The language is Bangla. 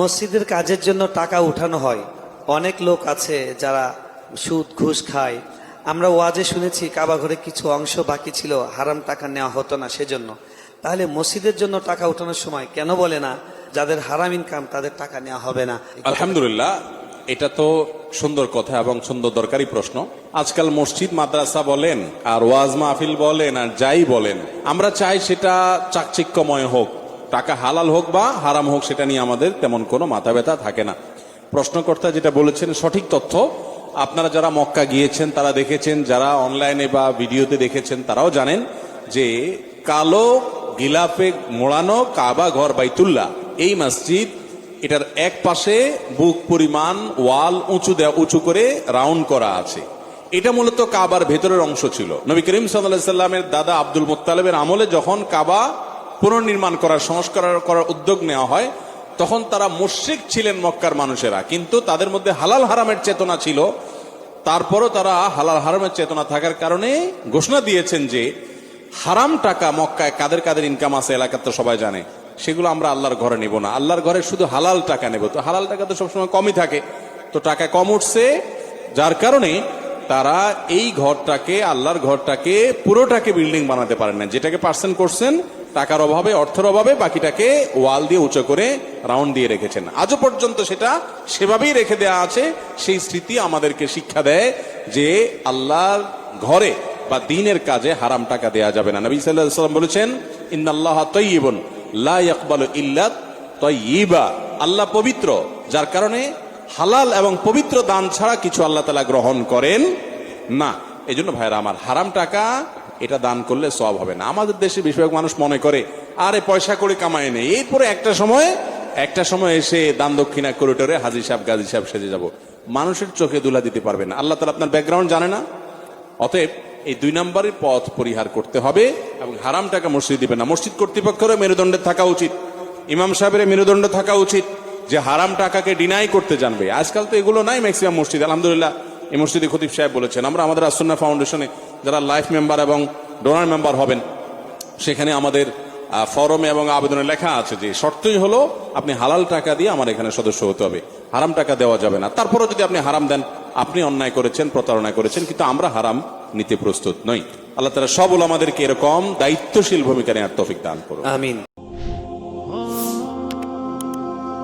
মসজিদের কাজের জন্য টাকা উঠানো হয়। অনেক লোক আছে যারা সুদ, ঘুষ খায়। আমরা ওয়াজে শুনেছি, কাবা ঘরে কিছু অংশ বাকি ছিল, হারাম টাকা নেওয়া হতো না সেজন্য। তাহলে মসজিদের জন্য টাকা উঠানোর সময় কেন বলে না, যাদের হারাম ইনকাম তাদের টাকা নেওয়া হবে না? আলহামদুলিল্লাহ, এটা তো সুন্দর কথা এবং সুন্দর দরকারি প্রশ্ন। আজকাল মসজিদ, মাদ্রাসা বলেন, আর ওয়াজ মাহফিল বলেন, আর যাই বলেন, আমরা চাই সেটা চাকচিক্যময় হোক। টাকা হালাল হোক বা হারাম হোক, সেটা নিয়ে আমাদের তেমন কোনো মাথা ব্যথা থাকে না। প্রশ্নকর্তা যেটা বলেছেন, সঠিক তথ্য, আপনারা যারা মক্কা গিয়েছেন, তারা দেখেছেন, যারা অনলাইনে বা ভিডিওতে দেখেছেন, তারাও জানেন যে কালো গিলাপে মোড়ানো কাবা ঘর বাইতুল্লাহ, এই মসজিদ, এটার এক পাশে বুক পরিমাণ ওয়াল উঁচু দেওয়া উঁচু করে রাউন্ড করা আছে। এটা মূলত কাবার ভেতরের অংশ ছিল। নবী করিম সাল্লাহ সাল্লামের দাদা আব্দুল মুত্তালেবের আমলে যখন কাবা পুনর্নির্মাণ করার, সংস্কার করার উদ্যোগ নেওয়া হয়, তখন তারা মুশ্রিক ছিলেন মক্কার মানুষেরা। কিন্তু তাদের মধ্যে হালাল হারামের চেতনা ছিল। তারপরও তারা হালাল হারামের চেতনা থাকার কারণে ঘোষণা দিয়েছেন যে, হারাম টাকা মক্কায় কাদের কাদের ইনকাম আছে এলাকার তো সবাই জানে। সেগুলো আমরা আল্লাহর ঘরে নেব না। আল্লাহর ঘরে শুধু হালাল টাকা নেব। তো হালাল টাকা তো সবসময় কমই থাকে। তো টাকা কম উঠছে, যার কারণে তারা এই ঘরটাকে, আল্লাহর ঘরটাকে পুরোটাকে বিল্ডিং বানাতে পারেন না যেটাকে পার্সেন্ট করছেন টাকার অভাবে, অর্থের অভাবে বাকিটাকে ওয়াল দিয়ে উঁচু করে, রাউন্ড দিয়ে রেখেছেন। আজও পর্যন্ত সেটা সেভাবেই রেখে দেওয়া আছে। সেই স্মৃতি আমাদেরকে শিক্ষা দেয় যে আল্লাহর ঘরে বা দিনের কাজে হারাম টাকা দেয়া যাবে না। নবী আলাইহি সাল্লাম বলেছেন, ইন্নাল্লাহ তাইয়িবুন, লা ইয়াকবালু ইল্লা তাইয়িবা। আল্লাহ পবিত্র, যার কারণে হালাল এবং পবিত্র দান ছাড়া কিছু আল্লাহ তাআলা গ্রহণ করেন না। এই জন্য ভাইরা আমার, হারাম টাকা এটা দান করলে সব হবে না। আমাদের দেশে বেশিরভাগ মানুষ মনে করে, আরে, পয়সা করে কামায় নেই। এরপরে একটা সময় একটা সময় এসে দান দক্ষিণা করিডোরে হাজি সাহেব, গাজী সাহেব সেজে যাব। মানুষের চোখে দুলা দিতে পারবে না। আল্লাহ তালা আপনার ব্যাকগ্রাউন্ড জানে না? অতএব এই দুই নম্বরের পথ পরিহার করতে হবে এবং হারাম টাকা মসজিদ দিবে না। মসজিদ কর্তৃপক্ষেরও মেরুদণ্ডে থাকা উচিত। ইমাম সাহেবের মেরুদণ্ড থাকা উচিত যে হারাম টাকাকে ডিনাই করতে জানবে। আজকাল তো এগুলো নাই ম্যাক্সিমাম মসজিদ। আলহামদুলিল্লাহ এই মসজিদে খতিব সাহেব বলেছেন, আমরা আমাদের আসন্না ফাউন্ডেশনে যারা লাইফ মেম্বার এবং ডোনার মেম্বার হবেন, সেখানে আমাদের ফরমে এবং আবেদনে লেখা আছে যে শর্তই হলো আপনি হালাল টাকা দিয়ে আমার এখানে সদস্য হতে হবে। হারাম টাকা দেওয়া যাবে না। তারপরও যদি আপনি হারাম দেন, আপনি অন্যায় করেছেন, প্রতারণা করেছেন, কিন্তু আমরা হারাম নিতে প্রস্তুত নই। আল্লাহ তালা সব আমাদেরকে এরকম দায়িত্বশীল ভূমিকা নেওয়ার তফিক দান করুন। আমিন।